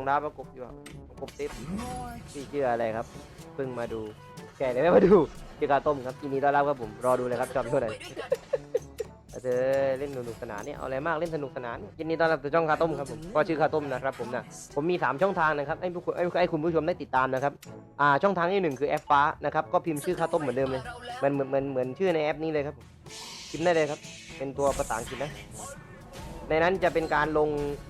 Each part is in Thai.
องดาวประกบอยู่อะประกบติ๊บพี่เชื่ออะไรครับเพิ่งมาดูแกเลยไม่มาดูพี่กาต้มครับยินดีต้อนรับครับผมรอดูเลยครับจอมเท่าไหร่เธอเล่นสนุกสนานเนี่ยเอาอะไรมากเล่นสนุกสนานยินดีต้อนรับสู่ช่องคาต้มครับผมก็ชื่อคาต้มนะครับผมนะผมมี 3 ช่องทางนะครับให้ผู้ให้ให้คุณผู้ชมได้ติดตามนะครับอ่าช่องทางที่หนึ่งคือแอปฟ้านะครับก็พิมพ์ชื่อคาต้มเหมือนเดิมเลยมือนเหมือนเหมือนเหมือนชื่อในแอปนี้เลยครับผมพิมพ์ได้เลยครับ เป็นตัวภาษาอังกฤษนะในนั้นจะเป็นการลง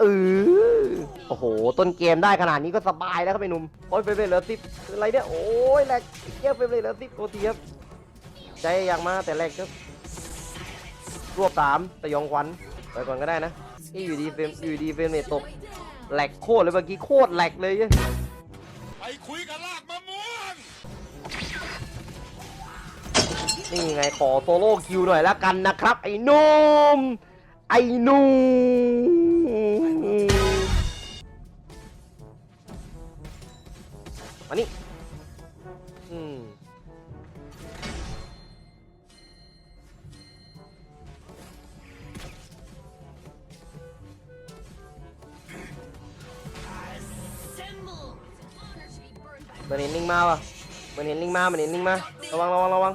เออโอ้โห ต้นเกมได้ขนาดนี้ก็สบายแล้วครับไอ้หนุ่ม โอ้ยเฟรมเรทเหลือสิบอะไรเนี่ย โอ้ยแหลกเยอะเฟรมเรทเหลือสิบโทษทีครับใจอยากมาแต่แรกครับ รวบสามสยองขวัญไปก่อนก็ได้นะนี่อยู่ดีเฟรมอยู่ดีเฟรมเรทตกแหลกโคตรเลยเมื่อกี้โคตรแหลกเลยเนี่ยไปคุยกับลากมะม่วงนี่ไงขอโซโล่คิวหน่อยแล้วกันนะครับ ไอ้หนุ่มไอ้หนุ่ม มานี่อืมมันเห็นลิงมาว่ะมันเห็นลิงมามันเห็นลิงมาระวังระวังระวัง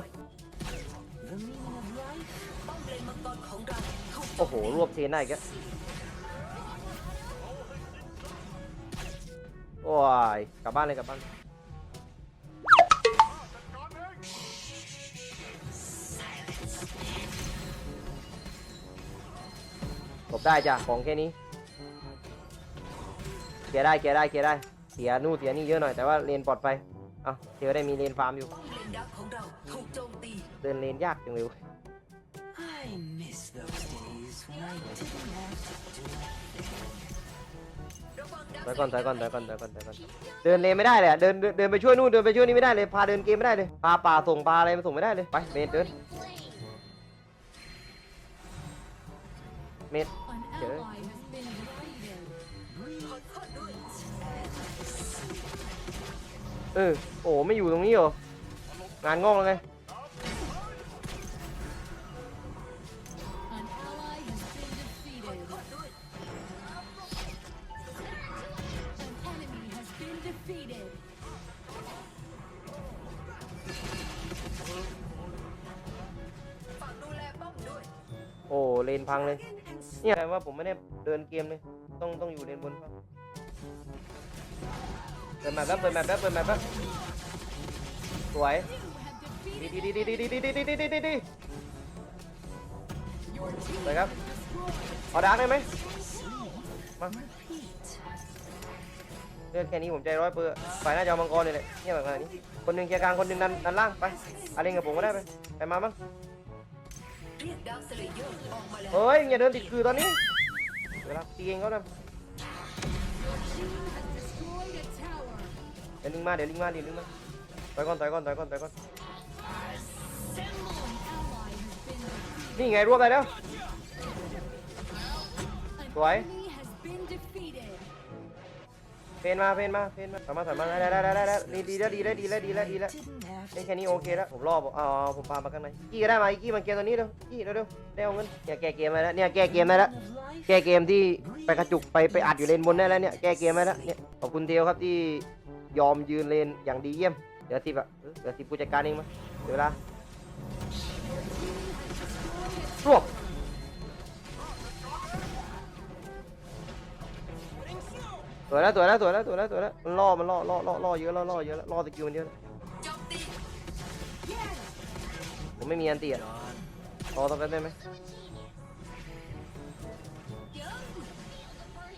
โอ้โห รวบเทนได้อีกโอ้ยกลับบ้านเลยกลับบ้าน ได้จ้ะของแค่นี้เกียร์ได้เกียร์ได้เกียร์ได้เสียนู่นเสียนี่เยอะหน่อยแต่ว่าเลนปลอดภัยเอ้าเทียวได้มีเลนฟาร์มอยู่ป้อมเลนดักของเราถูกโจมตีเดินเลนยากจังเลยเว้ย I miss those days when I didn't have to do ถอยก่อนถอยก่อนถอยก่อนถอยก่อนถอยก่อนเดินเลนไม่ได้เลยอะเดินเดินเดินไปช่วยนู่นเดินไปช่วยนี่ไม่ได้เลยพาเดินเกมไม่ได้เลยพาป่าส่งปลาอะไรมาส่งไม่ได้เลยไปเมดเดินเมด เออ โอ้ไม่อยู่ตรงนี้เหรอ งานงอกแล้วไง An ally has been defeated. An enemy has been defeated. ฝากดูแลป้อมด้วยโอ้เลนพังเลย เนี่ยแปลว่าผมไม่ได้เดินเกมเลย ต้องต้องอยู่เลนบนครับ ปิดแมปแป๊บเปิดแมปแป๊บเปิดแมปแป๊บสวยดีดีดีดีดีดีดีดีดีดีดี your team. สวยครับเอาดาร์กได้ไหมมาเลือดแค่นี้ผมใจร้อยเปอร์ฝ่ายน่าจะเอามังกรเลยแหละเนี่ยแบบนี้คนหนึ่งเคลียร์กลางคนหนึ่งดันดันล่างไปอะไรกับผมก็ได้ไปไปมาบ้างเรียเลเยอร์ออกมาแล้วเฮ้ยอย่าเดินติดคือตอนนี้เวลาตีเองเขานะ เดี๋ยวลิงมาเดี๋ยวลิงมาเดี๋ยวลิงมาต่อยก่อนต่อยก่อนต่อยก่อนต่อยก่อนนี่ไงรวบได้แล้ว An Rồi. enemy has been defeated. เพนมาเพนมาเพนมาสามารถสามารถได้ได้ได้ได้ได้ดีแล้วดีแล้วดีแล้วดีแล้วดีแล้วได้แค่นี้โอเคแล้วผมรอบอ๋อผมพามาข้างในกี้ก็ได้มาอีกี้มาเกมตัวนี้เร็วกี้เร็วเร็วได้เอาเงินเนี่ยแก้เกมมาแล้วเนี่ยแก้เกมได้แล้วแก้เกมที่ไปกระจุกไปไปอัดอยู่เลนบนได้แล้วเนี่ยแก้เกมได้แล้วเนี่ยขอบคุณเทียวครับที่ ยอมยืนเลนอย่างดีเยี่ยม เดี๋ยวสิบอะเดี๋ยวสิผู้จัดการเองมาเดี๋ยวเวลารวบสวยแล้วสวยแล้วสวยแล้วสวยแล้วสวยแล้วมันล่อมันล่อล่อล่อล่อเยอะล่อล่อเยอะแล้วล่อสกิลมันเยอะแล้วโจมตีผมไม่มีอันตีอะรอสักแป๊บได้ไหม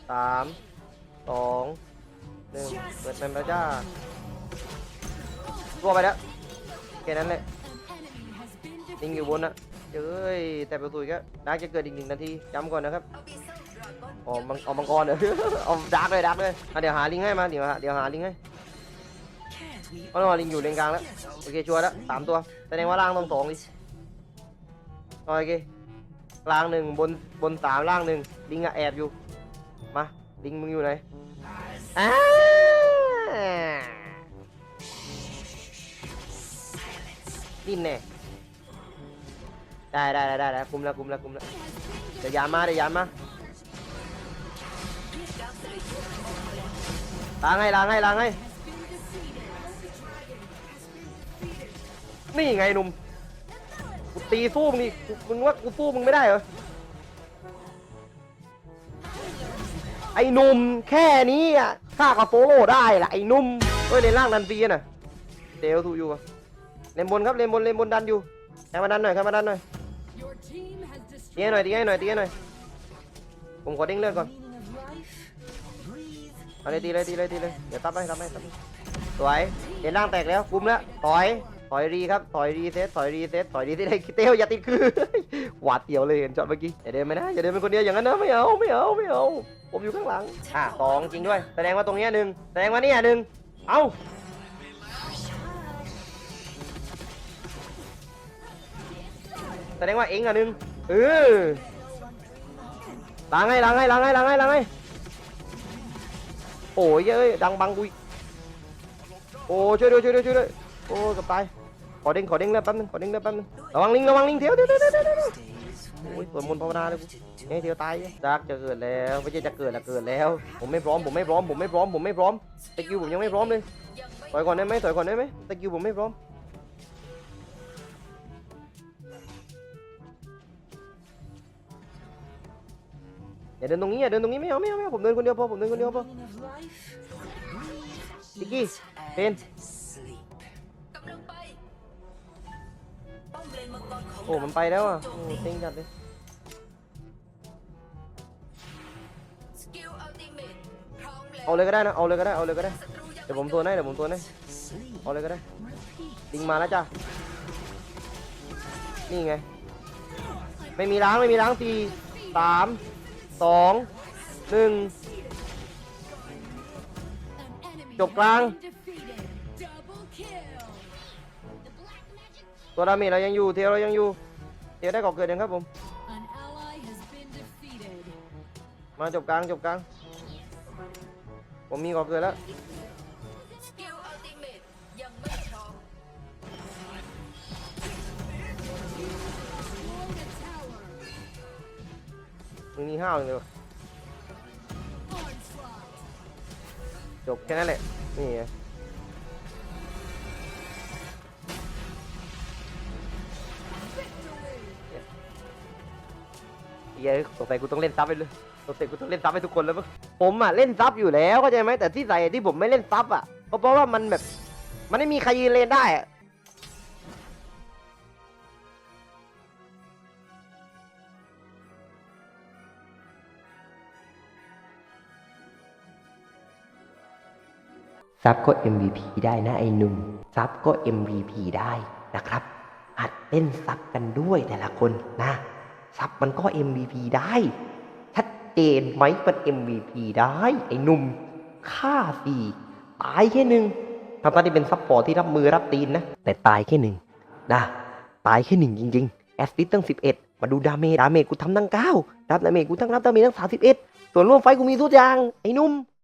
สามสอง หนึ่งเปิดแมมแล้วจ้ารวไปแล้วแค่นั้นแหละ An enemy has been ลิงอยู่บนนะเอ้ยแต่ประตูก็ดาร์กจะเกิดอีกหนึ่งนาทีจำก่อนนะครับเอกมังเอามังกรเหรออาดาร์กเลยดาร์กเลยเดี๋ยวหาลิงให้มาเดี๋ยวเดี๋ยวหาลิงให้เพราะลิงอยู่เลนกลางแล้วโอเคชัวร์แล้วสามตัวแสดงว่าล่างต้องสองดิโอเคกลางหนึ่งบนบนสามล่างหนึ่งลิงอะแอบอยู่มาลิงมึงอยู่ไหน อ่าดิ้นแน่ได้ได้ได้ได้ได้คุมแล้วคุมแล้วคุมแล้วเดี๋ยวยามาเดี๋ยวยามาล้างให้ล้างให้ล้างให้นี่ไงหนุ่มกูตีสู้มึงนี่มึงว่ากูสู้มึงไม่ได้เหรอ อ้หนุ่มแค่นี้อะข้ากับโฟโล่ได้ละไอ้หนุ่มเฮ้ยในล่างดันฟรีน่ะเดวถูกอยู่อะเลนบนครับเลนบนเลนบนดันอยู่แค่มาดันหน่อยแค่มาดันหน่อยตีให้หน่อยตีให้หน่อยตีให้หน่อยผมขอเด้งเลือดก่อนเอาเลยตีเลยตีเลยตีเลยเดี๋ยวตับให้ตับให้ตับให้สวยเห็นร่างแตกแล้วคุมแล้วถอย ถอยรีครับถอยรีเซ็ตถอยรีเซ็ตถอยรีเซ็ตให้เต้วอย่าติดคือหวาดเสียวเลยเห็นช็อตเมื่อกี้อย่าเดินไม่ได้อย่าเดินเป็นคนเดียวอย่างนั้นนะไม่เอาไม่เอาไม่เอาผมอยู่ข้างหลังอะสองจริงด้วย แสดงว่าตรงเนี้ยหนึ่งแสดงว่าเนี่ยหนึ่งเอาแสดงว่าเองอะหนึ่งเออล้างให้ล้างให้ล้างให้ล้างให้ล้างให้โอ้ยเอ้ยดังบังกุยโอ้ช่วยด้วยช่วยด้วยช่วยด้วยโอ้กับตาย ขอเด้งขอเด้งเลือดแป๊บนึงขอเด้งเลือดแป๊บนึงระวังลิงระวังลิงเทียวเดี๋ยวเดี๋ยวเดี๋ยวเดี๋ยวโอ้ยสวดมนต์ภาวนาเลยกูไงเทียวตายจักจะเกิดแล้วไม่ใช่จะเกิดละเกิดแล้ว ผมไม่พร้อมผมไม่พร้อมผมไม่พร้อมผมไม่พร้อมสกิลผมยังไม่พร้อมเลยถอยก่อนได้ไหมถอยก่อนได้ไหมสกิลผมไม่พร้อมอย่าเดินตรงนี้อย่าเดินตรงนี้ไม่เอาไม่เอาไม่เอาผมเดินคนเดียวพอผมเดินคนเดียวพอ meaning of life. Breathe. Vicky, eat, โอ้ มันไปแล้วอะโอ้เต็งจัดเลยเอาเลยก็ได้นะ เอาเลยก็ได้ เอาเลยก็ได้ เดี๋ยวผมตัวให้เดี๋ยวผมตัวให้เอาเลยก็ได้ Repeat. ลิงมาแล้วจ้ะ นี่ไง ไม่มีล้าง ไม่มีล้างสี่สาม สอง หนึ่ง an enemy Chụp has lang. been ตัวดาเมจเรายังอยู่เทลเรายังอยู่เทลได้ก่อเกิดยังครับผม An ally has been defeated. มาจบกลางจบกลาง ผมมีก่อเกิดแล้วสกิลอัลติเมทยังไม่พร้อม Destroyed a tower. มึงมีห้าวเลยว่ะ Onslaught. จบแค่นั้นแหละ นี่ไง เหี้ยสงสัยกูต้องเล่นซับไปเลยสงสัยกูต้องเล่นซับให้ทุกคนแล้วมั้งผมอะเล่นซับอยู่แล้วเข้าใจไหมแต่ที่ใส่ที่ผมไม่เล่นซับอะก็เพราะว่ามันแบบมันไม่มีใครยืนเลนได้อะซับก็ MVP ได้นะไอ้หนุ่มซับก็ MVP ได้นะครับ หัดเล่นซับกันด้วยแต่ละคนนะ ซับมันก็ MVP ได้ ชัดเจนไหมมัน MVP ได้ ไอ้หนุ่มฆ่าสี่ตายแค่หนึ่งทำตอนนี้เป็นซับพอร์ตที่รับมือรับตีนนะ แต่ตายแค่หนึ่งนะตายแค่หนึ่งจริงๆ แอสซิสตั้ง 11 มาดูดาเมจดาเมจกูทำตั้ง9ดาเมจกูทั้งรับดาเมจตั้ง 31 ส่วนร่วมไฟกูมีทุกอย่าง ไอ้นุ่ม